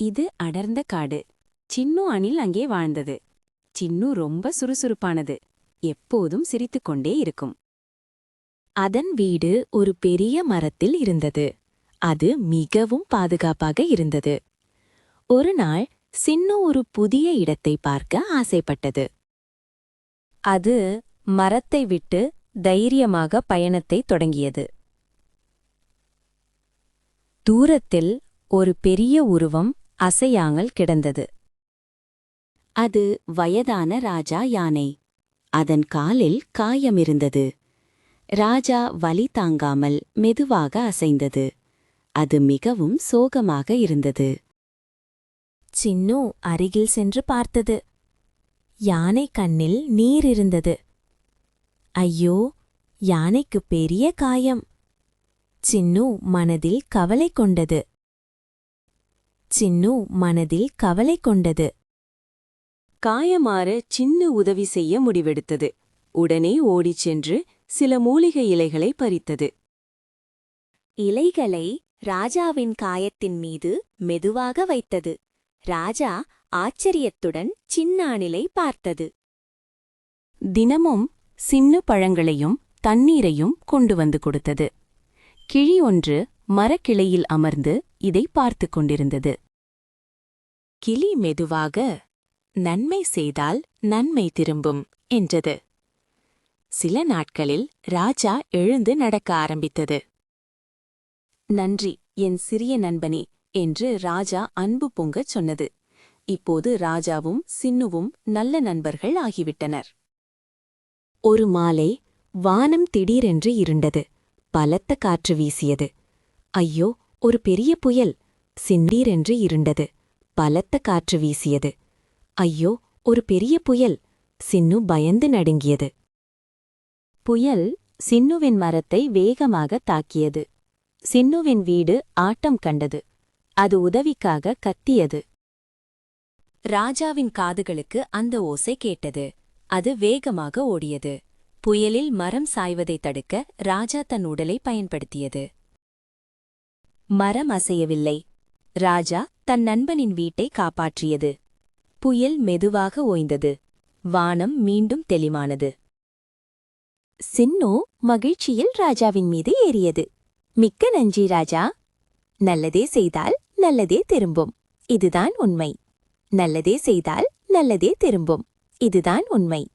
இது அடர்ந்த காடு. சின்னு அணில் அங்கே வாழ்ந்தது. சின்னு ரொம்ப சுறுசுறுப்பானது. எப்போதும் சிரித்துக்கொண்டே இருக்கும். அதன் வீடு ஒரு பெரிய மரத்தில் இருந்தது. அது மிகவும் பாதுகாப்பாக இருந்தது. ஒரு நாள் சின்னு ஒரு புதிய இடத்தை பார்க்க ஆசைப்பட்டது. அது மரத்தை விட்டு தைரியமாக பயணத்தை தொடங்கியது. தூரத்தில் ஒரு பெரிய உருவம் அசையாமல் கிடந்தது. அது வயதான ராஜா யானை. அதன் காலில் காயமிருந்தது. ராஜா வலி தாங்காமல் மெதுவாக அசைந்தது. அது மிகவும் சோகமாக இருந்தது. சின்னு அருகில் சென்று பார்த்தது. யானை கண்ணில் நீர் இருந்தது. ஐயோ யானைக்கு பெரிய காயம். சின்னு மனதில் கவலை கொண்டது. சின்னு மனதில் கவலை கொண்டது. காயமாற சின்ன உதவி செய்ய முடிவெடுத்தது. உடனே ஓடிச் சென்று சில மூலிகை இலைகளை பறித்தது. இலைகளை ராஜாவின் காயத்தின் மீது மெதுவாக வைத்தது. ராஜா ஆச்சரியத்துடன் சின்னானிலை பார்த்தது. தினமும் சின்ன பழங்களையும் தண்ணீரையும் கொண்டு வந்து கொடுத்தது. கிழி ஒன்று மரக்கிளையில் அமர்ந்து இதை பார்த்து கொண்டிருந்தது. கிளி மெதுவாக நன்மை செய்தால் நன்மை திரும்பும் என்றது. சில நாட்களில் ராஜா எழுந்து நடக்க ஆரம்பித்தது. நன்றி என் சிறிய நண்பனே என்று ராஜா அன்பு பொங்கச் சொன்னது. இப்போது ராஜாவும் சின்னுவும் நல்ல நண்பர்கள் ஆகிவிட்டனர். ஒரு மாலை வானம் திடீரென்று இருண்டது. பலத்த காற்று வீசியது. ஐயோ ஒரு பெரிய புயல் சின்னீரென்று இருண்டது. பலத்த காற்று வீசியது. ஐயோ ஒரு பெரிய புயல் சின்னு பயந்து நடுங்கியது. புயல் சின்னுவின் மரத்தை வேகமாக தாக்கியது. சின்னுவின் வீடு ஆட்டம் கண்டது. அது உதவிக்காக கத்தியது. ராஜாவின் காதுகளுக்கு அந்த ஓசை கேட்டது. அது வேகமாக ஓடியது. புயலில் மரம் சாய்வதைத் தடுக்க ராஜா தன் உடலை பயன்படுத்தியது. மரம் அசையவில்லை. ராஜா தன் நண்பனின் வீட்டை காப்பாற்றியது. புயல் மெதுவாக ஓய்ந்தது. வானம் மீண்டும் தெளிவானது. சின்னு மகிழ்ச்சியில் ராஜாவின் மீது ஏறியது. மிக்க நன்றி ராஜா. நல்லதே செய்தால் நல்லதே திரும்பும். இதுதான் உண்மை. நல்லதே செய்தால் நல்லதே திரும்பும். இதுதான் உண்மை.